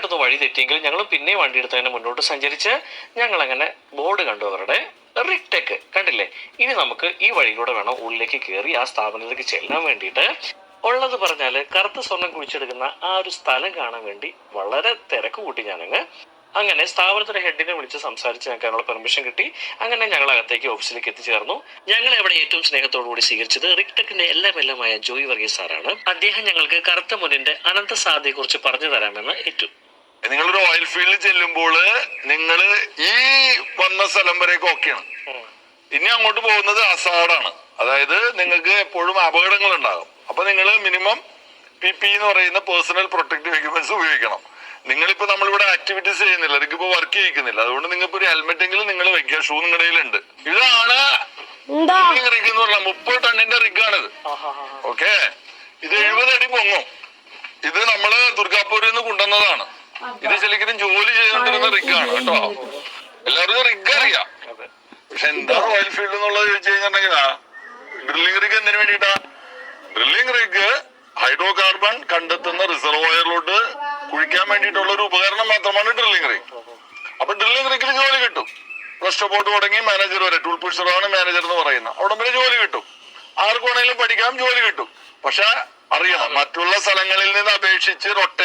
ചെറുതായിട്ടൊന്ന് വഴി തെറ്റിയെങ്കിലും ഞങ്ങൾ പിന്നെ വണ്ടി എടുത്ത് തന്നെ മുന്നോട്ട് സഞ്ചരിച്ച് ഞങ്ങൾ അങ്ങനെ ബോർഡ് കണ്ടു അവരുടെ റിക്ടെക് കണ്ടില്ലേ? ഇനി നമുക്ക് ഈ വഴിയിലൂടെ വേണം ഉള്ളിലേക്ക് കയറി ആ സ്ഥാപനത്തിലേക്ക് ചെല്ലാൻ വേണ്ടിയിട്ട്. ഉള്ളത് പറഞ്ഞാൽ കറുത്ത സ്വർണം കുഴിച്ചെടുക്കുന്ന ആ ഒരു സ്ഥലം കാണാൻ വേണ്ടി വളരെ തിരക്ക് കൂട്ടി ഞാനങ്ങ് അങ്ങനെ സ്ഥാപനത്തിന്റെ ഹെഡിനെ വിളിച്ച് സംസാരിച്ച് ഞങ്ങൾക്ക് പെർമിഷൻ കിട്ടി. അങ്ങനെ ഞങ്ങൾ അകത്തേക്ക് ഓഫീസിലേക്ക് എത്തിച്ചേർന്നു. ഞങ്ങൾ ഇവിടെ ഏറ്റവും സ്നേഹത്തോടു കൂടി സ്വീകരിച്ചത് റിക്ടെക്കിന്റെ എല്ലാം എല്ലാമായ ജോയി വർഗീസ് സാറാണ്. അദ്ദേഹം ഞങ്ങൾക്ക് കറുത്ത മുന്നിന്റെ അനന്ത സാധ്യതയെ കുറിച്ച് പറഞ്ഞു തരാമെന്ന് ഏറ്റു നിങ്ങളൊരു ഓയിൽ ഫീൽഡിൽ ചെല്ലുമ്പോൾ നിങ്ങൾ ഈ വന്ന സ്ഥലം വരെയൊക്കെ ഓക്കെയാണ് ഇനി അങ്ങോട്ട് പോകുന്നത് അസാഡാണ് അതായത് നിങ്ങൾക്ക് എപ്പോഴും അപകടങ്ങൾ ഉണ്ടാകും അപ്പൊ നിങ്ങൾ മിനിമം പി പി എന്ന് പറയുന്ന പേഴ്സണൽ പ്രൊട്ടക്റ്റീവ് എക്യുപ്മെന്റ്സ് ഉപയോഗിക്കണം. നിങ്ങളിപ്പോ നമ്മളിവിടെ ആക്ടിവിറ്റീസ് ചെയ്യുന്നില്ല. നിങ്ങൾക്ക് ഇപ്പൊ വർക്ക് ചെയ്യിക്കുന്നില്ല. അതുകൊണ്ട് നിങ്ങൾക്ക് ഒരു ഹെൽമെറ്റ് എങ്കിലും നിങ്ങൾ വെക്കുക. ഷൂ നിങ്ങളുടെ കയ്യിലുണ്ട്. ഇതാണ് റിഗ് എന്ന് പറഞ്ഞാൽ മുപ്പത് ടണ്ണിന്റെ റിഗാണിത് ഓക്കെ ഇത് എഴുപത് അടി പൊങ്ങും. ഇത് നമ്മൾ ദുർഗാപൂരിൽ നിന്ന് കൊണ്ടുവന്നതാണ്. ഇത് ശരിക്കും ജോലി ചെയ്തുകൊണ്ടിരുന്ന റിഗാണ് കേട്ടോ. എല്ലാവർക്കും റിഗ് അറിയാം. പക്ഷെ എന്താ ഓയിൽ ഫീൽഡ് എന്നുള്ളത് ചോദിച്ചു കഴിഞ്ഞിട്ടുണ്ടെങ്കിൽ ഡ്രില്ലിംഗ് റിഗ് എന്തിനു വേണ്ടിട്ടാ ഡ്രില്ലിംഗ് റിഗ് ഹൈഡ്രോ കാർബൺ കണ്ടെത്തുന്ന റിസർവോയറിലോട്ട് കുഴിക്കാൻ വേണ്ടിയിട്ടുള്ള ഒരു ഉപകരണം മാത്രമാണ് ഡ്രില്ലിംഗ് റിഗ് അപ്പൊ ഡ്രില്ലിംഗ് റിഗിൽ ജോലി കിട്ടും. ഫസ്റ്റ് ബോർഡ് തുടങ്ങി മാനേജർ വരെ ടൂൾ പുഷറാണ് മാനേജർ എന്ന് പറയുന്നത്. അവിടെ വരെ ജോലി കിട്ടും. ആർക്കു വേണമെങ്കിലും പഠിക്കാം ജോലി കിട്ടും. പക്ഷെ അറിയണം മറ്റുള്ള സ്ഥലങ്ങളിൽ നിന്ന് അപേക്ഷിച്ച് റൊട്ടേ